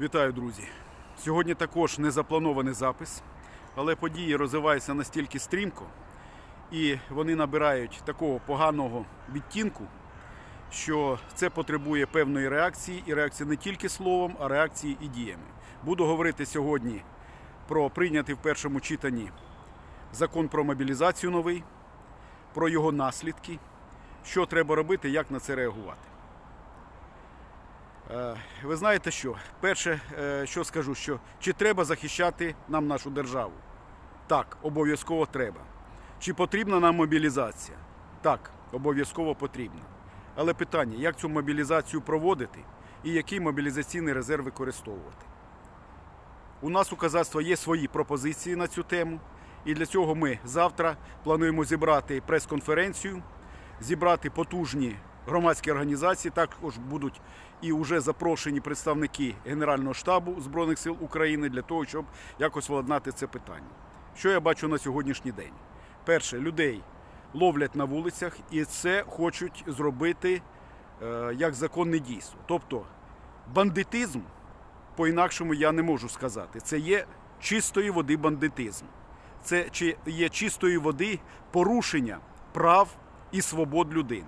Вітаю, друзі! Сьогодні також не запланований запис, але події розвиваються настільки стрімко, і вони набирають такого поганого відтінку, що це потребує певної реакції, і реакції не тільки словом, а реакції і діями. Буду говорити сьогодні про прийнятий в першому читанні закон про мобілізацію новий, про його наслідки, що треба робити, як на це реагувати. Е, Ви знаєте що? Перше, е, що скажу, що чи треба захищати нам нашу державу? Так, обов'язково треба. Чи потрібна нам мобілізація? Так, обов'язково потрібна. Але питання, як цю мобілізацію проводити і який мобілізаційний резерв використовувати? У нас у казацтва є свої пропозиції на цю тему, і для цього ми завтра плануємо зібрати прес-конференцію, зібрати потужні громадські організації. Також будуть і вже запрошені представники Генерального штабу Збройних сил України для того, щоб якось владнати це питання. Що я бачу на сьогоднішній день? Перше, людей ловлять на вулицях і це хочуть зробити е, як законне дійство. Тобто бандитизм, по-інакшому я не можу сказати, це є чистої води бандитизм. Це чи- є чистої води порушення прав і свобод людини.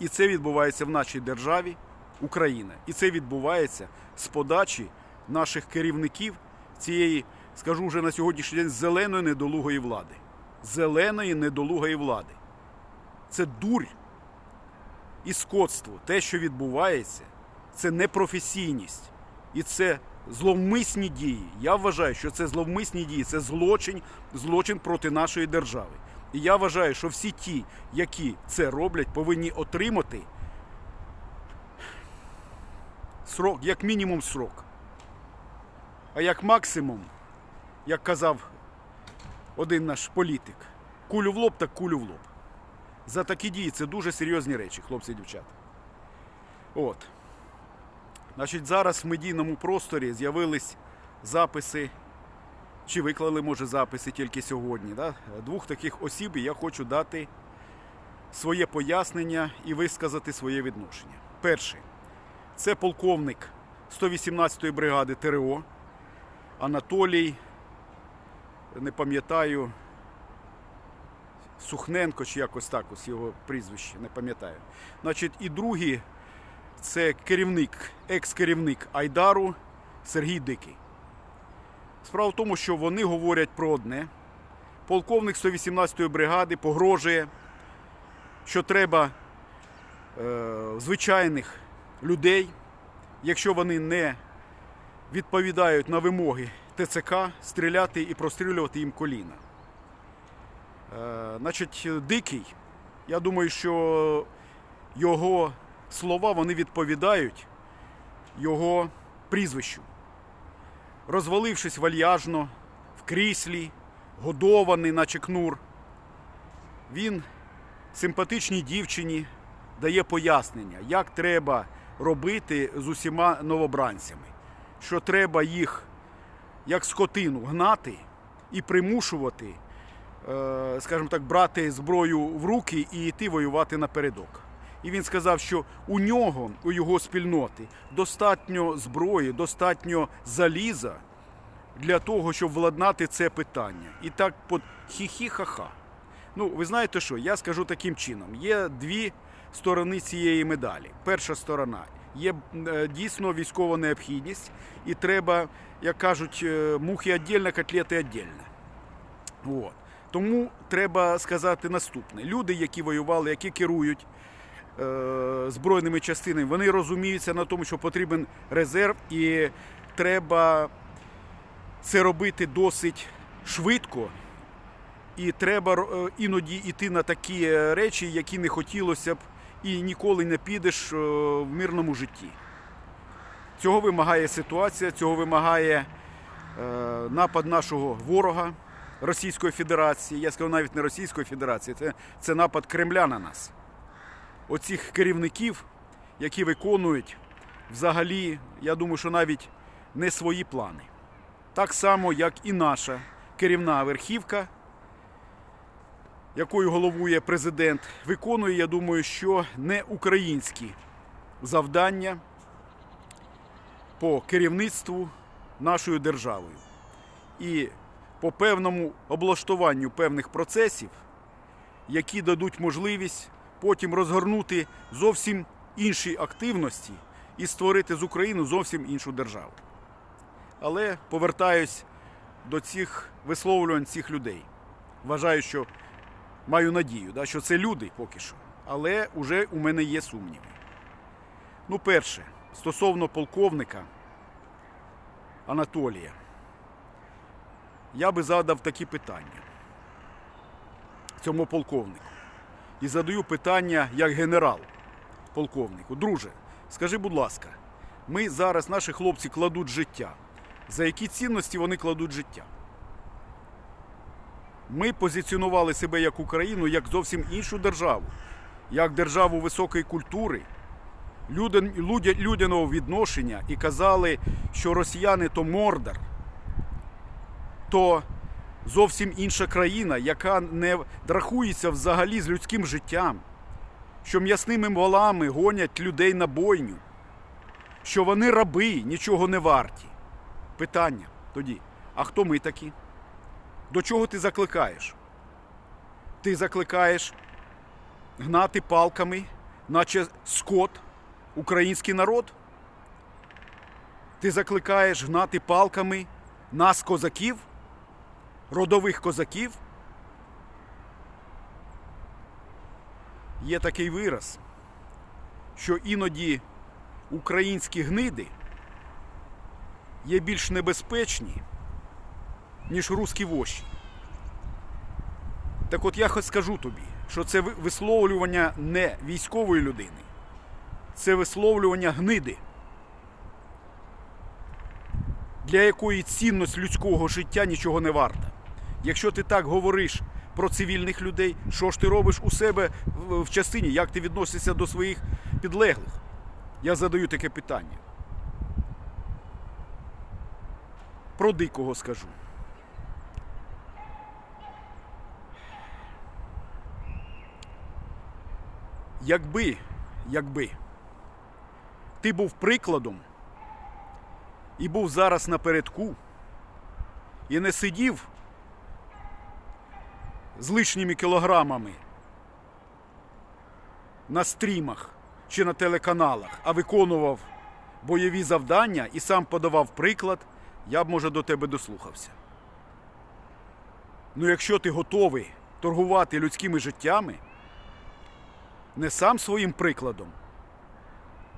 І це відбувається в нашій державі Україна. І це відбувається з подачі наших керівників цієї, скажу вже на сьогоднішній день, зеленої недолугої влади. Зеленої недолугої влади. Це дурь і скотство. Те, що відбувається, це непрофесійність. І це зловмисні дії. Я вважаю, що це зловмисні дії, це злочин, злочин проти нашої держави. І я вважаю, що всі ті, які це роблять, повинні отримати срок, як мінімум срок. А як максимум, як казав один наш політик, кулю в лоб, так кулю в лоб. За такі дії це дуже серйозні речі, хлопці і дівчата. От. Значить, зараз в медійному просторі з'явились записи, чи виклали, може, записи тільки сьогодні. Да? Двох таких осіб і я хочу дати своє пояснення і висказати своє відношення. Перший це полковник 118-ї бригади ТРО Анатолій, не пам'ятаю, Сухненко чи якось так ось його прізвище, не пам'ятаю. Значить, і другий це керівник, екс-керівник Айдару Сергій Дикий. Справа в тому, що вони говорять про одне. Полковник 118-ї бригади погрожує, що треба е, звичайних людей, якщо вони не відповідають на вимоги ТЦК, стріляти і прострілювати їм коліна. Е, значить, дикий, я думаю, що його слова вони відповідають його прізвищу. Розвалившись вальяжно в кріслі, годований, наче кнур, він симпатичній дівчині дає пояснення, як треба робити з усіма новобранцями, що треба їх як скотину гнати і примушувати, е, скажімо так, брати зброю в руки і йти воювати напередок. І він сказав, що у нього, у його спільноти, достатньо зброї, достатньо заліза для того, щоб владнати це питання. І так под хі-хі-ха-ха. Ну, ви знаєте що? Я скажу таким чином: є дві сторони цієї медалі. Перша сторона є е, дійсно військова необхідність, і треба, як кажуть, е, мухи віддільно, котлети віддільно. От. Тому треба сказати наступне: люди, які воювали, які керують збройними частинами, вони розуміються на тому, що потрібен резерв, і треба це робити досить швидко. І треба е, іноді йти на такі е, речі, які не хотілося б, і ніколи не підеш е, в мирному житті. Цього вимагає ситуація, цього вимагає е, напад нашого ворога Російської Федерації. Я скажу навіть не Російської Федерації, це, це напад Кремля на нас. Оцих керівників, які виконують взагалі, я думаю, що навіть не свої плани. Так само, як і наша керівна верхівка, якою головує президент, виконує, я думаю, що не українські завдання по керівництву нашою державою і по певному облаштуванню певних процесів, які дадуть можливість потім розгорнути зовсім інші активності і створити з України зовсім іншу державу. Але повертаюсь до цих висловлювань цих людей. Вважаю, що маю надію, да, що це люди поки що. Але вже у мене є сумніви. Ну, перше, стосовно полковника Анатолія, я би задав такі питання цьому полковнику. І задаю питання як генерал полковнику. Друже, скажи, будь ласка, ми зараз, наші хлопці, кладуть життя. За які цінності вони кладуть життя? Ми позиціонували себе як Україну як зовсім іншу державу, як державу високої культури, людяного відношення і казали, що росіяни то мордар, то зовсім інша країна, яка не рахується взагалі з людським життям, що м'ясними волами гонять людей на бойню, що вони раби, нічого не варті. Питання тоді: а хто ми такі? До чого ти закликаєш? Ти закликаєш гнати палками, наче скот, український народ? Ти закликаєш гнати палками нас, козаків, родових козаків? Є такий вираз, що іноді українські гниди є більш небезпечні, ніж русські воші. Так от я хоч скажу тобі, що це висловлювання не військової людини, це висловлювання гниди, для якої цінність людського життя нічого не варта. Якщо ти так говориш про цивільних людей, що ж ти робиш у себе в частині, як ти відносишся до своїх підлеглих? Я задаю таке питання. Про дикого скажу. Якби, якби ти був прикладом і був зараз напередку, і не сидів з лишніми кілограмами на стрімах чи на телеканалах, а виконував бойові завдання і сам подавав приклад, я б, може, до тебе дослухався. Ну, якщо ти готовий торгувати людськими життями, не сам своїм прикладом,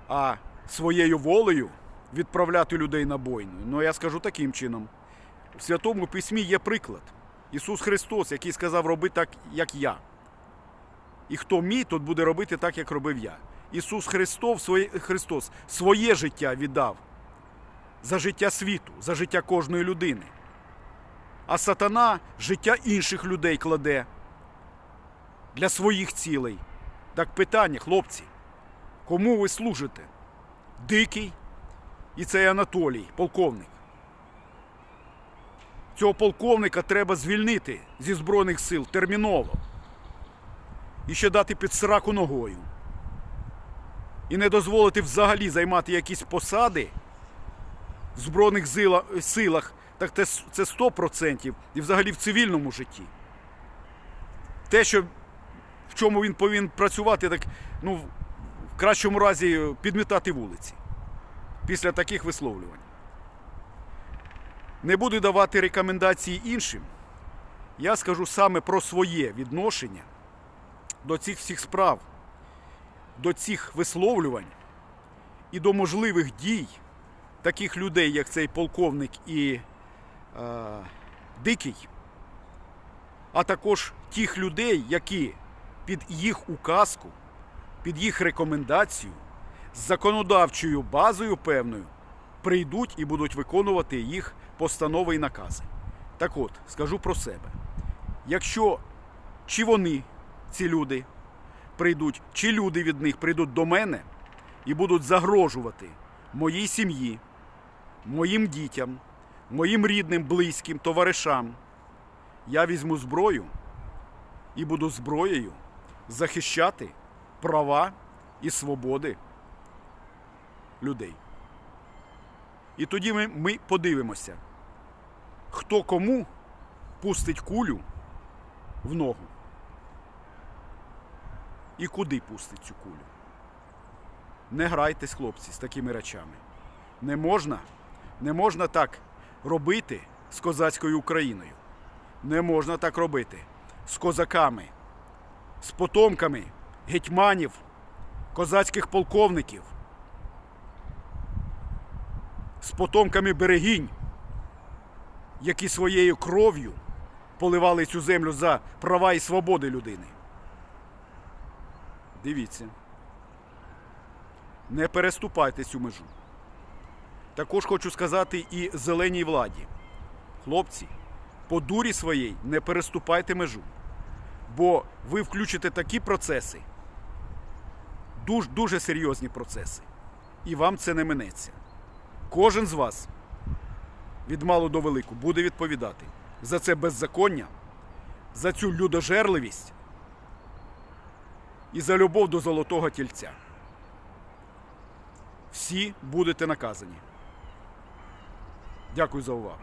а своєю волею відправляти людей на бойню, ну я скажу таким чином. В Святому Письмі є приклад. Ісус Христос, який сказав, роби так, як я. І хто мій, тот буде робити так, як робив я. Ісус Христос своє, Христос своє життя віддав за життя світу, за життя кожної людини. А сатана життя інших людей кладе для своїх цілей. Так питання, хлопці, кому ви служите? Дикий і цей Анатолій, полковник. Цього полковника треба звільнити зі Збройних сил терміново. І ще дати під сраку ногою. І не дозволити взагалі займати якісь посади в Збройних силах, так це це 100% і взагалі в цивільному житті. Те, що в чому він повинен працювати, так ну, в кращому разі підмітати вулиці після таких висловлювань. Не буду давати рекомендації іншим. Я скажу саме про своє відношення до цих всіх справ, до цих висловлювань і до можливих дій таких людей, як цей полковник і е, Дикий, а також тих людей, які під їх указку, під їх рекомендацію, з законодавчою базою певною прийдуть і будуть виконувати їх постанови і накази. Так от, скажу про себе. Якщо чи вони, ці люди, прийдуть, чи люди від них прийдуть до мене і будуть загрожувати моїй сім'ї, моїм дітям, моїм рідним, близьким, товаришам, я візьму зброю і буду зброєю захищати права і свободи людей. І тоді ми, ми подивимося, хто кому пустить кулю в ногу. І куди пустить цю кулю. Не грайтесь, хлопці, з такими речами. Не можна, не можна так робити з козацькою Україною. Не можна так робити з козаками, з потомками гетьманів, козацьких полковників, з потомками берегінь, які своєю кров'ю поливали цю землю за права і свободи людини. Дивіться. Не переступайте цю межу. Також хочу сказати і зеленій владі. Хлопці, по дурі своїй не переступайте межу. Бо ви включите такі процеси, дуже, дуже серйозні процеси. І вам це не минеться. Кожен з вас від малу до велику буде відповідати за це беззаконня, за цю людожерливість і за любов до золотого тільця. Всі будете наказані. Дякую за увагу.